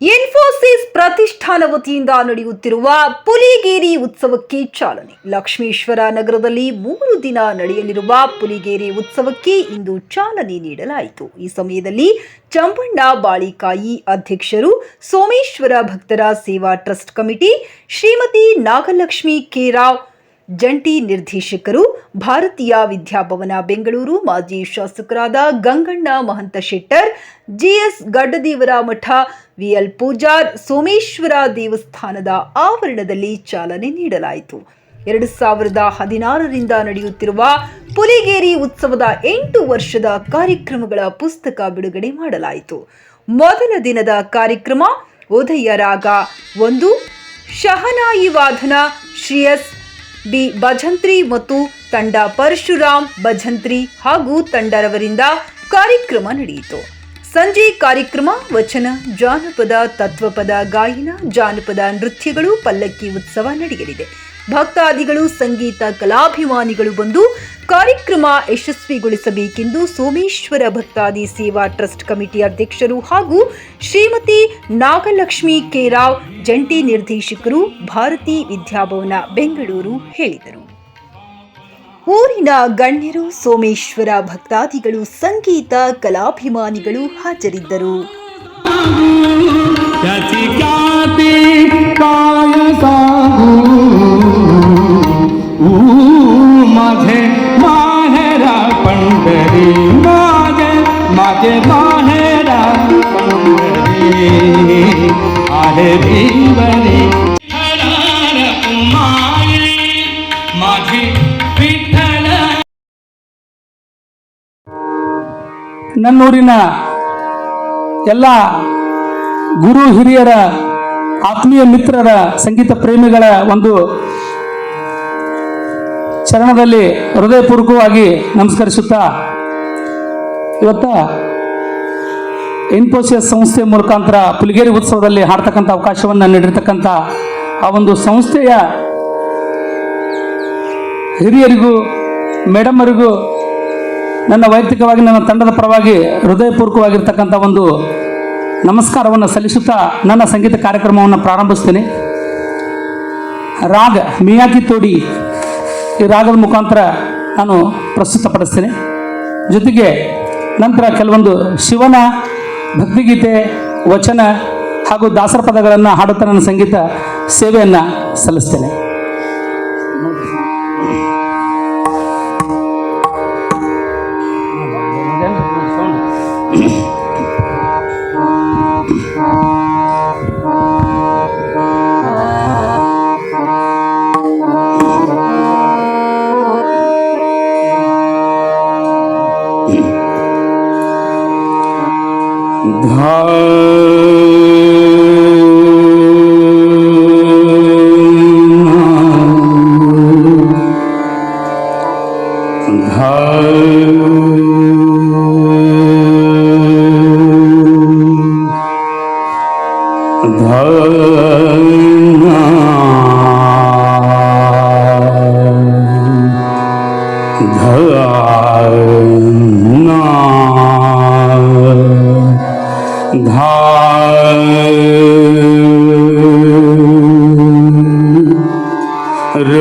ಇನ್ಫೋಸಿಸ್ ಪ್ರತಿಷ್ಠಾನ ವತಿಯಿಂದ ನಡೆಯುತ್ತಿರುವ ಪುಲಿಗೇರಿ ಉತ್ಸವಕ್ಕೆ ಚಾಲನೆ. ಲಕ್ಷ್ಮೇಶ್ವರ ನಗರದಲ್ಲಿ ಮೂರು ದಿನ ನಡೆಯಲಿರುವ ಪುಲಿಗೇರಿ ಉತ್ಸವಕ್ಕೆ ಇಂದು ಚಾಲನೆ ನೀಡಲಾಯಿತು. ಈ ಸಮಯದಲ್ಲಿ ಚಂಬಣ್ಣ ಬಾಳಿಕಾಯಿ ಅಧ್ಯಕ್ಷರು, ಸೋಮೇಶ್ವರ ಭಕ್ತರ ಸೇವಾ ಟ್ರಸ್ಟ್ ಕಮಿಟಿ, ಶ್ರೀಮತಿ ನಾಗಲಕ್ಷ್ಮಿ ಕೇರಾವ್ ಜಂಟಿ ನಿರ್ದೇಶಕರು ಭಾರತೀಯ ವಿದ್ಯಾಭವನ ಬೆಂಗಳೂರು ಮಾಜಿ ಶಾಸಕರಾದ Gangann Mahanta Shettar, G S Gaddadevara Math, V L Pujar, Someshwara ದೇವಸ್ಥಾನದ ಆವರಣದಲ್ಲಿ ಚಾಲನೆ ನೀಡಲಾಯಿತು. ಎರಡು ಸಾವಿರದ ಹದಿನಾರರಿಂದ ನಡೆಯುತ್ತಿರುವ ಪುಲಿಗೇರಿ ಉತ್ಸವದ ಎಂಟು ವರ್ಷದ ಕಾರ್ಯಕ್ರಮಗಳ ಪುಸ್ತಕ ಬಿಡುಗಡೆ ಮಾಡಲಾಯಿತು. ಮೊದಲ ದಿನದ ಕಾರ್ಯಕ್ರಮ ಉದಯ ರಾಗ ಒಂದು, ಶಹನಾಯಿ ವಾದನ ಶ್ರೇಯಸ್ ಬಿ ಭಜಂತ್ರಿ ಮತ್ತು ತಂಡ ಪರಶುರಾಮ್ ಭಜಂತ್ರಿ ಹಾಗೂ ತಂಡರವರಿಂದ ಕಾರ್ಯಕ್ರಮ ನಡೆಯಿತು. ಸಂಜೆ ಕಾರ್ಯಕ್ರಮ, ವಚನ, ಜಾನಪದ, ತತ್ವಪದ, ಗಾಯನ, ಜಾನಪದ ನೃತ್ಯಗಳು, ಪಲ್ಲಕ್ಕಿ ಉತ್ಸವ ನಡೆಯಲಿದೆ. ಭಕ್ತಾದಿಗಳು, ಸಂಗೀತ, ಕಲಾಭಿಮಾನಿಗಳು ಬಂದು ಕಾರ್ಯಕ್ರಮ ಯಶಸ್ವಿಗೊಳಿಸಬೇಕೆಂದು ಸೋಮೇಶ್ವರ ಭಕ್ತಾದಿ ಸೇವಾ ಟ್ರಸ್ಟ್ ಕಮಿಟಿ ಅಧ್ಯಕ್ಷರು ಹಾಗೂ ಶ್ರೀಮತಿ ನಾಗಲಕ್ಷ್ಮಿ ಕೇರಾವ್ ಜಂಟಿ ನಿರ್ದೇಶಕರು ಭಾರತಿ ವಿದ್ಯಾಭವನ, ಬೆಂಗಳೂರು ಹೇಳಿದರು. ಊರಿನ ಗಣ್ಯರು, ಸೋಮೇಶ್ವರ ಭಕ್ತಾದಿಗಳು, ಸಂಗೀತ, ಕಲಾಭಿಮಾನಿಗಳು ಹಾಜರಿದ್ದರು. ಮಾಹೆ ಮಾಹರ ಪಂಡರಿ. ಮಾಹೆ आहे भीवरी हरार मायली माझी विठ्ठल ನನ್ನೂರಿನ ಎಲ್ಲ ಗುರು ಹಿರಿಯರ ಆತ್ಮೀಯ ಮಿತ್ರರ ಸಂಗೀತ ಪ್ರೇಮಿಗಳ ಒಂದು ಚರಣದಲ್ಲಿ ಹೃದಯಪೂರ್ವಕವಾಗಿ ನಮಸ್ಕರಿಸುತ್ತಾ ಇವತ್ತ ಇನ್ಫೋಸಿಸ್ ಸಂಸ್ಥೆ ಮುಖಾಂತರ ಪುಲಿಗೇರಿ ಉತ್ಸವದಲ್ಲಿ ಹಾಡ್ತಕ್ಕಂಥ ಅವಕಾಶವನ್ನು ನೀಡಿರ್ತಕ್ಕಂಥ ಆ ಒಂದು ಸಂಸ್ಥೆಯ ಹಿರಿಯರಿಗೂ, ಮೇಡಮರಿಗೂ, ನನ್ನ ವೈಯಕ್ತಿಕವಾಗಿ, ನನ್ನ ತಂಡದ ಪರವಾಗಿ ಹೃದಯಪೂರ್ವಕವಾಗಿರ್ತಕ್ಕಂಥ ಒಂದು ನಮಸ್ಕಾರವನ್ನು ಸಲ್ಲಿಸುತ್ತಾ ನನ್ನ ಸಂಗೀತ ಕಾರ್ಯಕ್ರಮವನ್ನು ಪ್ರಾರಂಭಿಸ್ತೇನೆ ರಾಗ, ಮಿಯಾಕಿ ತೋಡಿ ಈ ರಾಗದ ಮುಖಾಂತರ ನಾನು ಪ್ರಸ್ತುತಪಡಿಸ್ತೇನೆ. ಜೊತೆಗೆ ನಂತರ ಕೆಲವೊಂದು ಶಿವನ ಭಕ್ತಿಗೀತೆ ವಚನ ಹಾಗೂ ದಾಸರ ಪದಗಳನ್ನು ಹಾಡುತ್ತಾ ನನ್ನ ಸಂಗೀತ ಸೇವೆಯನ್ನು ಸಲ್ಲಿಸ್ತೇನೆ. Oh, ধার র